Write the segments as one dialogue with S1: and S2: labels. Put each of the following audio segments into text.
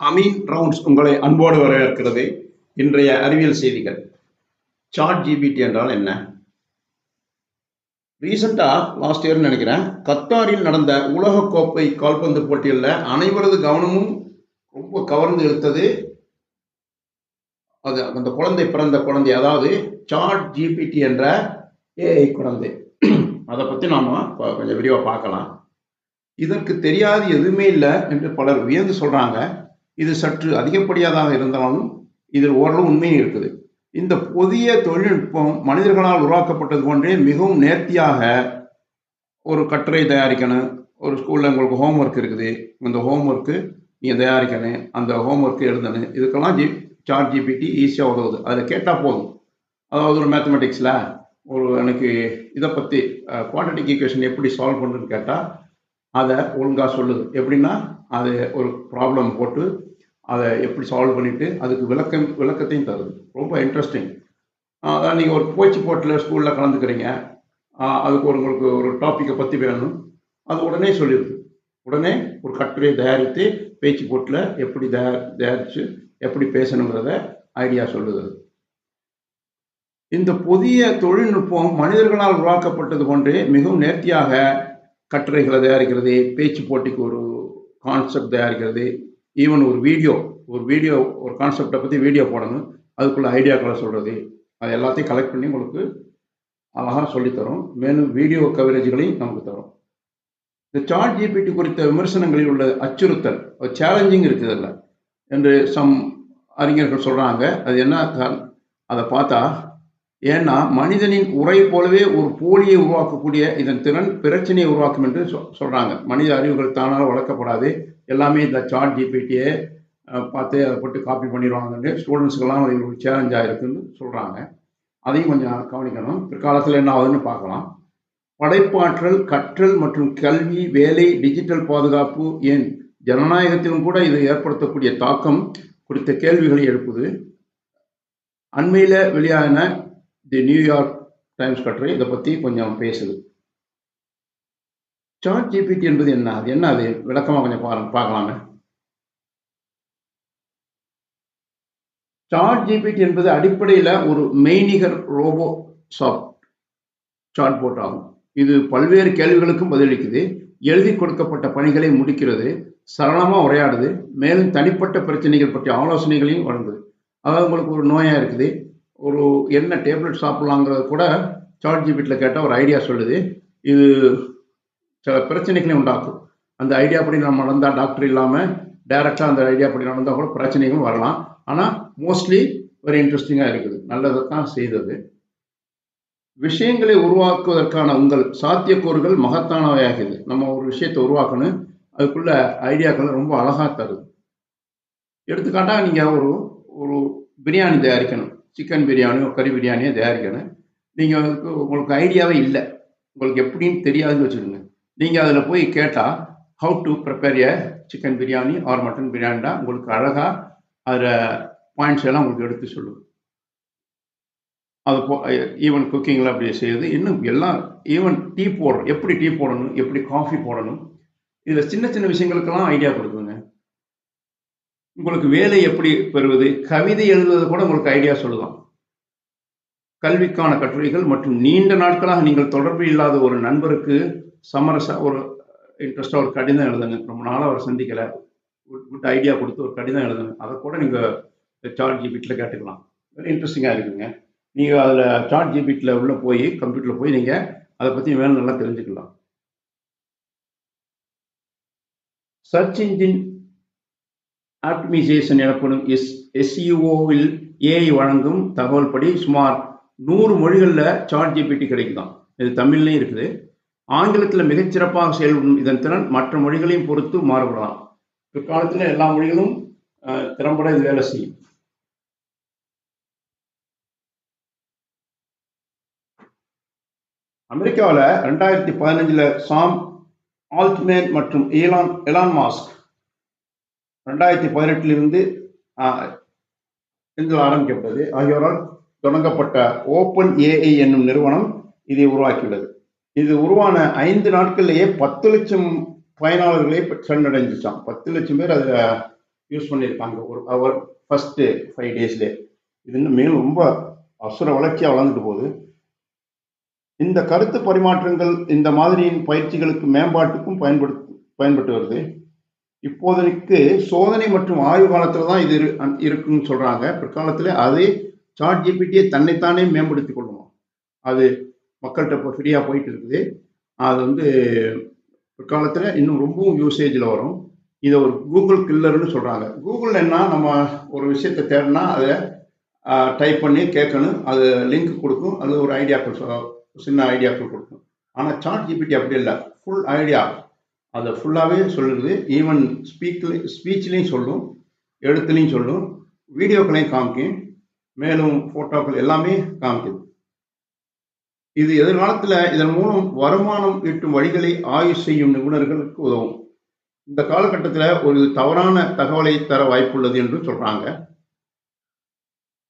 S1: Ameen rounds உங்களை அன்போடு வரவேற்கிறது. இன்றைய அறிவியல் செய்திகள். சாட் ஜிபிடி என்றால் என்ன? ரீசெண்டாக லாஸ்ட் இயர்னு நினைக்கிறேன் கத்தாரில் நடந்த உலகக்கோப்பை கால்பந்து போட்டியில் அனைவரது கவனமும் ரொம்ப கவர்ந்து இழுத்தது. அது அந்த குழந்தை பிறந்த குழந்தை அதாவது சாட் ஜிபிடி என்ற ஏஐ குழந்தை. அதை பற்றி நாம் கொஞ்சம் விரிவாக பார்க்கலாம். இதற்கு தெரியாது எதுவுமே இல்லை என்று பலர் வியந்து சொல்கிறாங்க இது சற்று அதிகப்படியாதாக இருந்தாலும் இதில் ஓரளவு உண்மையும் இருக்குது. இந்த புதிய தொழில்நுட்பம் மனிதர்களால் உருவாக்கப்பட்டது போன்றே மிகவும் நேர்த்தியாக ஒரு கட்டுரை தயாரிக்கணும். ஒரு ஸ்கூலில் உங்களுக்கு ஹோம்ஒர்க் இருக்குது. இந்த ஹோம்ஒர்க்கு நீங்கள் தயாரிக்கணும். அந்த ஹோம்ஒர்க்கு எழுதணும். இதுக்கெல்லாம் ஜி சார்ட் ஜிபிடி ஈஸியாக உதவுது. அதில் கேட்டால் போதும். அதாவது ஒரு மேத்தமெட்டிக்ஸில் ஒரு எனக்கு இதை பற்றி குவான்டிட்டி ஈக்குவேஷன் எப்படி சால்வ் பண்ணுறதுன்னு கேட்டால் அதை ஒழுங்காக சொல்லுது எப்படின்னா அது ஒரு ப்ராப்ளம் போட்டு அதை எப்படி சால்வ் பண்ணிவிட்டு அதுக்கு விளக்கம் விளக்கத்தையும் தருது. ரொம்ப இன்ட்ரெஸ்டிங் அதான் நீங்கள் ஒரு போய்ச்சி போட்டில் ஸ்கூலில் கலந்துக்கிறீங்க. அதுக்கு ஒரு உங்களுக்கு ஒரு டாப்பிக்கை பற்றி வேணும். அது உடனே சொல்லிடுது. உடனே ஒரு கட்டுரையை தயாரித்து பேச்சு போட்டில் எப்படி தயார் தயாரித்து எப்படி பேசணுங்கிறத ஐடியா சொல்லுது. இந்த புதிய தொழில்நுட்பம் மனிதர்களால் உருவாக்கப்பட்டது போன்றே மிகவும் நேர்த்தியாக கட்டுரைகளை தயாரிக்கிறது பேச்சு போட்டிக்கு ஒரு கான்செப்ட் தயாரிக்கிறது ஈவன் ஒரு வீடியோ ஒரு வீடியோ ஒரு கான்செப்டை பற்றி வீடியோ போடணும் அதுக்குள்ள ஐடியாக்களை சொல்கிறது அது எல்லாத்தையும் கலெக்ட் பண்ணி உங்களுக்கு அழகாக சொல்லித்தரும். மேலும் வீடியோ கவரேஜ்களையும் நமக்கு தரும். இந்த சாட் ஜிபிடி குறித்த விமர்சனங்களில் உள்ள அச்சுறுத்தல் சேலஞ்சிங் இருக்குது அதில். என்று சம் அறிஞர்கள் சொல்கிறாங்க அது என்ன அதை பார்த்தா ஏன்னா மனிதனின் உரை போலவே ஒரு போலியை உருவாக்கக்கூடிய இதன் திறன் பிரச்சனையை உருவாக்கும் என்று சொ சொல்கிறாங்க மனித அறிவுகள் தானாக வளர்க்கப்படாது. எல்லாமே இந்த சாட் ஜிபிடியை பார்த்து அதை போட்டு காப்பி பண்ணிடுவாங்கன்னு ஸ்டூடெண்ட்ஸுக்கெல்லாம் ஒரு சேலஞ்சாக இருக்குன்னு சொல்கிறாங்க அதையும் கொஞ்சம் கவனிக்கணும். பிற்காலத்தில் என்ன ஆகுதுன்னு பார்க்கலாம். படைப்பாற்றல் கற்றல் மற்றும் கல்வி வேலை டிஜிட்டல் பாதுகாப்பு ஏன் ஜனநாயகத்திலும் கூட இது ஏற்படுத்தக்கூடிய தாக்கம் குறித்த கேள்விகளை எழுப்புது. அண்மையில் வெளியான தி நியூயார்க் டைம்ஸ் கட்டுரை இதை பற்றி கொஞ்சம் பேசுது. சாட் ஜிபிடி என்பது என்ன? அது என்ன? அது விளக்கமாக கொஞ்சம் பாருங்க பார்க்கலாமே. சாட் ஜிபிடி என்பது அடிப்படையில் ஒரு மெய்நிகர் ரோபோ சாஃப்ட் சாட் போட் ஆகும். இது பல்வேறு கேள்விகளுக்கும் பதிலளிக்குது. எழுதி கொடுக்கப்பட்ட பணிகளை முடிக்கிறது. சரளமாக உரையாடுது. மேலும் தனிப்பட்ட பிரச்சனைகள் பற்றிய ஆலோசனைகளையும் வழங்குது. அதாவது உங்களுக்கு ஒரு நோயாக இருக்குது. ஒரு என்ன டேப்லெட் சாப்பிட்லாங்கிறது கூட சாட் ஜிபிட்டில் கேட்டால் ஒரு ஐடியா சொல்லுது. இது சில பிரச்சனைகளையும் உண்டாக்கும். அந்த ஐடியா படி நம்ம நடந்தால் டாக்டர் இல்லாமல் டைரெக்டாக அந்த ஐடியா படி நடந்தால் கூட பிரச்சனைகளும் வரலாம். ஆனால் மோஸ்ட்லி வெரி இன்ட்ரெஸ்டிங்காக இருக்குது. நல்லதை தான் செய்தது. விஷயங்களை உருவாக்குவதற்கான உங்கள் சாத்தியக்கூறுகள் மகத்தானவையாகுது நம்ம ஒரு விஷயத்தை உருவாக்கணும். அதுக்குள்ள ஐடியாக்கள் ரொம்ப அழகாக தருது. எடுத்துக்காட்டாக நீங்கள் ஒரு ஒரு பிரியாணி தயாரிக்கணும். சிக்கன் பிரியாணியோ கறி பிரியாணியோ தயாரிக்கணும் நீங்கள் உங்களுக்கு ஐடியாவே இல்லை. உங்களுக்கு எப்படின்னு தெரியாதுன்னு வச்சுக்கோங்க. நீங்கள் அதில் போய் கேட்டால் how to prepare a chicken biryani or mutton பிரியாணிடா உங்களுக்கு அழகாக அதில் பாயிண்ட்ஸ் எல்லாம் உங்களுக்கு எடுத்து சொல்லுவோம் அது போ ஈவன் குக்கிங்கில் அப்படி செய்யுது. இன்னும் எல்லாம் ஈவன் டீ போடுறோம் எப்படி டீ போடணும்? எப்படி காஃபி போடணும்? இதில் சின்ன சின்ன விஷயங்களுக்கெல்லாம் ஐடியா கொடுக்கும் உங்களுக்கு வேலை எப்படி பெறுவது? கவிதை எழுதுவது கூட உங்களுக்கு ஐடியா சொல்லலாம் கல்விக்கான கட்டுரைகள் மற்றும் நீண்ட நாட்களாக நீங்கள் தொடர்பு இல்லாத ஒரு நண்பருக்கு சமரச ஒரு இன்ட்ரெஸ்டாக ஒரு கடிதம் எழுதுங்க. ரொம்ப நாளாக அவர் சந்திக்கலை. குட் ஐடியா கொடுத்து ஒரு கடிதம் எழுதுங்க. அதை கூட நீங்கள் சார்ட் ஜிபிட்டில் கேட்டுக்கலாம். வெரி இன்ட்ரெஸ்டிங்காக இருக்குங்க. நீங்கள் அதில் சார்ட் ஜிபிட்டில் உள்ளே போய் கம்ப்யூட்டரில் போய் நீங்கள் அதை பற்றி வேணும் நல்லா தெரிஞ்சுக்கலாம். சர்ச் இன்ஜின் ஆப்டிமைசேஷன் எனப்படும் எஸ் எஸ்இஓவில் ஏஐ வழங்கும் தகவல் படி சுமார் நூறு மொழிகளில் சாட் ஜிபிடி கிடைக்குதான் இது தமிழ்லேயும் இருக்குது. ஆங்கிலத்தில் மிகச்சிறப்பாக செயல்படும் இதன் திறன் மற்ற மொழிகளையும் பொறுத்து மாறுபடலாம். பிற்காலத்தில் எல்லா மொழிகளும் திறம்பட இது வேலை செய்யும். அமெரிக்காவில் ரெண்டாயிரத்தி பதினஞ்சில் சாம் ஆல்ட்மேன் மற்றும் ஏலான் எலான் மாஸ்க் ரெண்டாயிரத்தி பதினெட்டிலிருந்து என்று ஆரம்பிக்கப்பட்டது. ஆகியோரால் தொடங்கப்பட்ட ஓப்பன் ஏஐ என்னும் நிறுவனம் இதை உருவாக்கியுள்ளது. இது உருவான ஐந்து நாட்கள்லேயே பத்து லட்சம் பயனாளர்களை சென்றடைஞ்சிச்சான் பத்து லட்சம் பேர் அதில் யூஸ் பண்ணியிருக்காங்க ஒரு அவர் ஃபஸ்ட்டு ஃபைவ் டேஸ்லேயே இது இன்னும் மேலும் ரொம்ப அசுர வளர்ச்சியாக வளர்ந்துட்டு போகுது. இந்த கருத்து பரிமாற்றங்கள் இந்த மாதிரியின் பயிற்சிகளுக்கு மேம்பாட்டுக்கும் பயன்படுத்து பயன்பட்டு வருது. இப்போதைக்கு சோதனை மற்றும் ஆய்வு காலத்தில் தான் இது இரு இருக்குன்னு சொல்கிறாங்க பிற்காலத்தில் அதே சாட் ஜிபிடியை தன்னைத்தானே மேம்படுத்தி கொள்ளணும். அது மக்கள்கிட்ட இப்போ ஃப்ரீயாக போயிட்டு இருக்குது. அது வந்து பிற்காலத்தில் இன்னும் ரொம்பவும் யூசேஜில் வரும். இதை ஒரு கூகுள் கில்லர்னு சொல்கிறாங்க கூகுள் என்ன நம்ம ஒரு விஷயத்தை தேடினா அதை டைப் பண்ணி கேட்கணும். அது லிங்க் கொடுக்கும். அது ஒரு ஐடியாக்கள் சொ- சின்ன ஐடியாக்கள் கொடுக்கும். ஆனால் சாட் ஜிபிடி அப்படி இல்லை. ஃபுல் ஐடியா அதை ஃபுல்லாகவே சொல்லுது. ஈவன் ஸ்பீக்ல ஸ்பீச்லேயும் சொல்லும் எழுத்துலையும் சொல்லும் வீடியோக்களையும் காமிக்கும் மேலும் ஃபோட்டோக்கள் எல்லாமே காமிக்குது. இது எதிர்காலத்தில் இதன் மூலம் வருமானம் ஈட்டும் வழிகளை ஆய்வு செய்யும் நிபுணர்களுக்கு உதவும். இந்த காலகட்டத்தில் ஒரு தவறான தகவலை தர வாய்ப்புள்ளது என்று சொல்கிறாங்க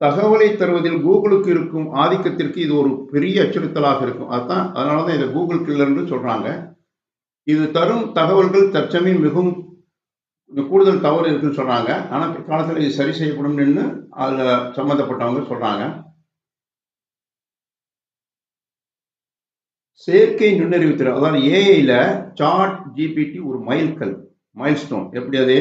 S1: தகவலை தருவதில் கூகுளுக்கு இருக்கும் ஆதிக்கத்திற்கு இது ஒரு பெரிய அச்சுறுத்தலாக இருக்கும். அதுதான் அதனால தான் இதை கூகுள் கில்லர்னு சொல்கிறாங்க இது தரும் தகவல்கள் தற்சமயம் மிகவும் கூடுதல் தவறு இருக்குன்னு சொல்றாங்க ஆனால் பிற்காலத்தில் இது சரி செய்யப்படும்னு அதில் சம்மந்தப்பட்டவங்க சொல்றாங்க. செயற்கை நுண்ணறிவு திறன் அதாவது ஏஐல சாட் ஜிபிடி ஒரு மைல்கல் மைல்ஸ்டோன் எப்படி அது?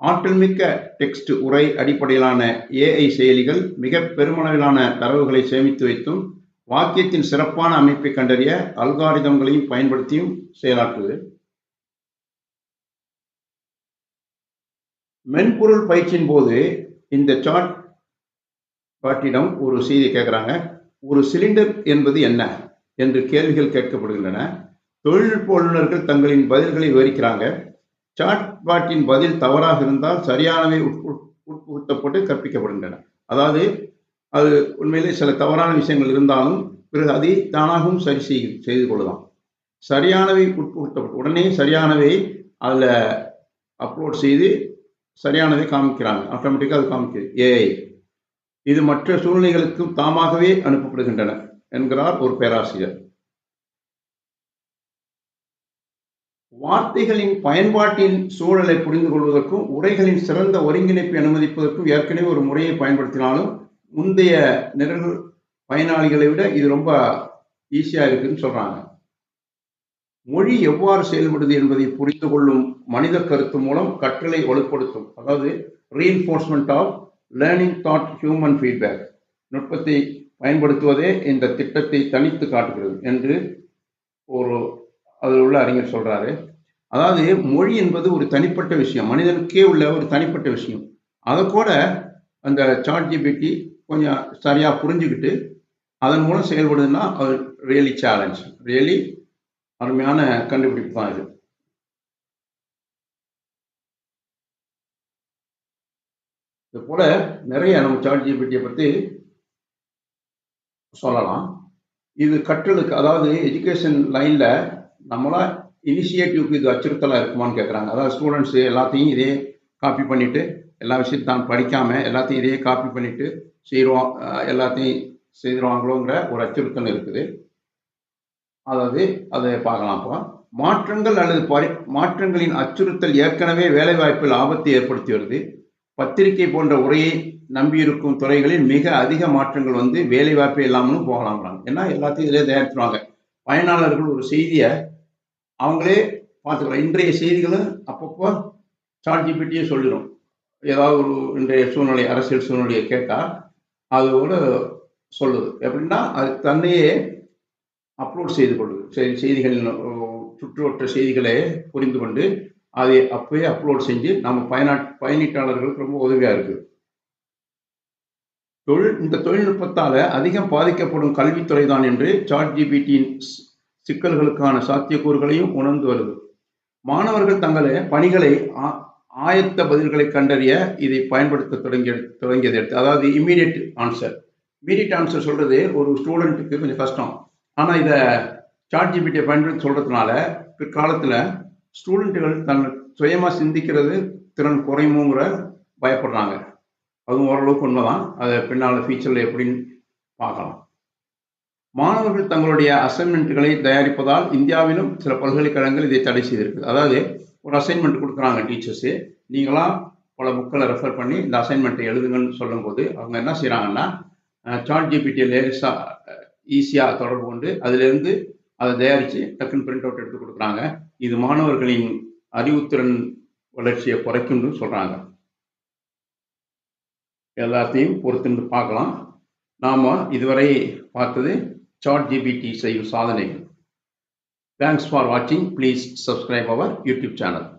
S1: ஆற்றல் மிக்க டெக்ஸ்ட் உரை அடிப்படையிலான ஏஐ செயலிகள் மிக பெருமளவிலான தரவுகளை சேமித்து வைத்தும் வாக்கியத்தின் சிறப்பான அமைப்பை கண்டறிய அல்காரிதம்களையும் பயன்படுத்தியும் செயலாற்றுது. மென்பொருள் பயிற்சியின் போது இந்த சாட் பாட்டிடம் ஒரு செய்தி கேட்குறாங்க ஒரு சிலிண்டர் என்பது என்ன என்று கேள்விகள் கேட்கப்படுகின்றன. தொழில்நுட்ப வல்லுநர்கள் தங்களின் பதில்களை விவரிக்கிறாங்க. சாட்பாட்டின் பதில் தவறாக இருந்தால் சரியானவை உட்பு- உட்புகுத்தப்பட்டு கற்பிக்கப்படுகின்றன. அதாவது அது உண்மையிலே சில தவறான விஷயங்கள் இருந்தாலும் பிறகு அதை தானாகவும் சரி செய் செய்து கொள்ளலாம். சரியானவை உட்புகுத்தப்பட்டு உடனே சரியானவை அதில் அப்லோட் செய்து சரியானதை காமிக்கிறாங்க. ஆட்டோமேட்டிக்காக அது காமிக்கிறது. ஏஐ இது மற்ற சூழ்நிலைகளுக்கும் தாமாகவே அனுப்பப்படுகின்றன என்கிறார் ஒரு பேராசிரியர். வார்த்தைகளின் பயன்பாட்டின் சூழலை புரிந்து கொள்வதற்கும் உரைகளின் சிறந்த ஒருங்கிணைப்பை அனுமதிப்பதற்கும் ஏற்கனவே ஒரு முறையை பயன்படுத்தினாலும் முந்தைய நிரல் பயனாளிகளை விட இது ரொம்ப ஈஸியாக இருக்குன்னு சொல்றாங்க. மொழி எவ்வாறு செயல்படுது என்பதை புரிந்து கொள்ளும் மனித கருத்து மூலம் கற்றலை வலுப்படுத்தும். அதாவது reinforcement of learning that human feedback நுட்பத்தை பயன்படுத்துவதே இந்த திட்டத்தை தனித்து காட்டுகிறது என்று ஒரு அதில் உள்ள அறிஞர் சொல்றாரு. அதாவது மொழி என்பது ஒரு தனிப்பட்ட விஷயம். மனிதனுக்கே உள்ள ஒரு தனிப்பட்ட விஷயம். அதை கூட அந்த சாட் ஜிபிடி கொஞ்சம் சரியா புரிஞ்சுக்கிட்டு அதன் மூலம் செயல்படுதுன்னா அது ரியலி சேலஞ்ச் ரியலி அருமையான கண்டுபிடிப்பு தான் இது. இது போல நிறைய நம்ம சாட் ஜிபிடியை பற்றி சொல்லலாம். இது கற்றலுக்கு அதாவது எஜுகேஷன் லைன்ல நம்மளா இனிஷியேட்டிவ்க்கு இது அச்சுறுத்தலாக இருக்குமான்னு கேட்குறாங்க அதாவது ஸ்டூடெண்ட்ஸு எல்லாத்தையும் இதே காப்பி பண்ணிட்டு எல்லா விஷயத்தையும் தான் படிக்காம எல்லாத்தையும் இதே காப்பி பண்ணிட்டு செய்வோம் எல்லாத்தையும் செய்திருவாங்களோங்கிற ஒரு அச்சுறுத்தல் இருக்குது. அதாவது அதை பார்க்கலாம் இப்போ மாற்றங்கள் அல்லது பரி மாற்றங்களின் அச்சுறுத்தல் ஏற்கனவே வேலைவாய்ப்பில் ஆபத்தை ஏற்படுத்தி வருது. பத்திரிகை போன்ற உரையை நம்பியிருக்கும் துறைகளில் மிக அதிக மாற்றங்கள் வந்து வேலைவாய்ப்பே இல்லாமலும் போகலாம்றாங்க ஏன்னா எல்லாத்தையும் இதிலே தயாரித்துருவாங்க பயனாளர்கள் ஒரு செய்தியை அவங்களே பார்த்துக்கலாம். இன்றைய செய்திகளும் அப்பப்போ சாட்ஜிபிட்டியே சொல்லிடும் ஏதாவது ஒரு இன்றைய சூழ்நிலை அரசியல் சூழ்நிலையை கேட்டால் அதோட சொல்லுது. எப்படின்னா அது தன்னையே அப்லோட் செய்து கொள்ளுது. செய் செய்திகளின் சுற்றுவட்ட செய்திகளை புரிந்து கொண்டு அதை அப்பவே அப்லோட் செஞ்சு நம்ம பயனா பயனீட்டாளர்களுக்கு ரொம்ப உதவியாக இருக்குது தொழில் இந்த தொழில்நுட்பத்தால் அதிகம் பாதிக்கப்படும் கல்வித்துறை தான் என்று சாட் ஜிபிடியின் சிக்கல்களுக்கான சாத்தியக்கூறுகளையும் உணர்ந்து வருது. மாணவர்கள் தங்களை பணிகளை ஆயத்த பதில்களை கண்டறிய இதை பயன்படுத்த தொடங்கிய தொடங்கியது எடுத்து அதாவது இம்மீடியட் ஆன்சர் இம்மீடியட் ஆன்சர் சொல்றது ஒரு ஸ்டூடெண்ட்டுக்கு கொஞ்சம் கஷ்டம். ஆனால் இதை சாட் ஜிபிடியை பயன்படுத்தி சொல்றதுனால பிற்காலத்தில் ஸ்டூடெண்ட்டுகள் தன் சுயமாக சிந்திக்கிறது திறன் குறையுமோங்கிற பயப்படுறாங்க. அதுவும் ஓரளவுக்கு உண்மைதான். அதை பின்னால் ஃபியூச்சரில் எப்படின்னு பார்க்கலாம். மாணவர்கள் தங்களுடைய அசைன்மெண்ட்டுகளை தயாரிப்பதால் இந்தியாவிலும் சில பல்கலைக்கழகங்கள் இதை தடை செய்திருக்கு. அதாவது ஒரு அசைன்மெண்ட் கொடுக்குறாங்க டீச்சர்ஸு நீங்களாம் பல புக்களை ரெஃபர் பண்ணி இந்த அசைன்மெண்ட்டை எழுதுங்கன்னு சொல்லும்போது அவங்க என்ன செய்கிறாங்கன்னா சாட் ஜிபிடியை லேசாக ஈஸியாக தொடர்பு கொண்டு அதிலேருந்து அதை தயாரித்து டக்குன்னு பிரிண்ட் அவுட் எடுத்து கொடுக்குறாங்க. இது மாணவர்களின் அறிவுத்திறன் வளர்ச்சியை குறைக்கும்னு சொல்கிறாங்க எல்லாத்தையும் பொறுத்துன்னு பார்க்கலாம். நாம் இதுவரை பார்த்தது சாட் ஜிபிடி செய்யும் சாதனைகள். Thanks for watching. Please subscribe our YouTube channel.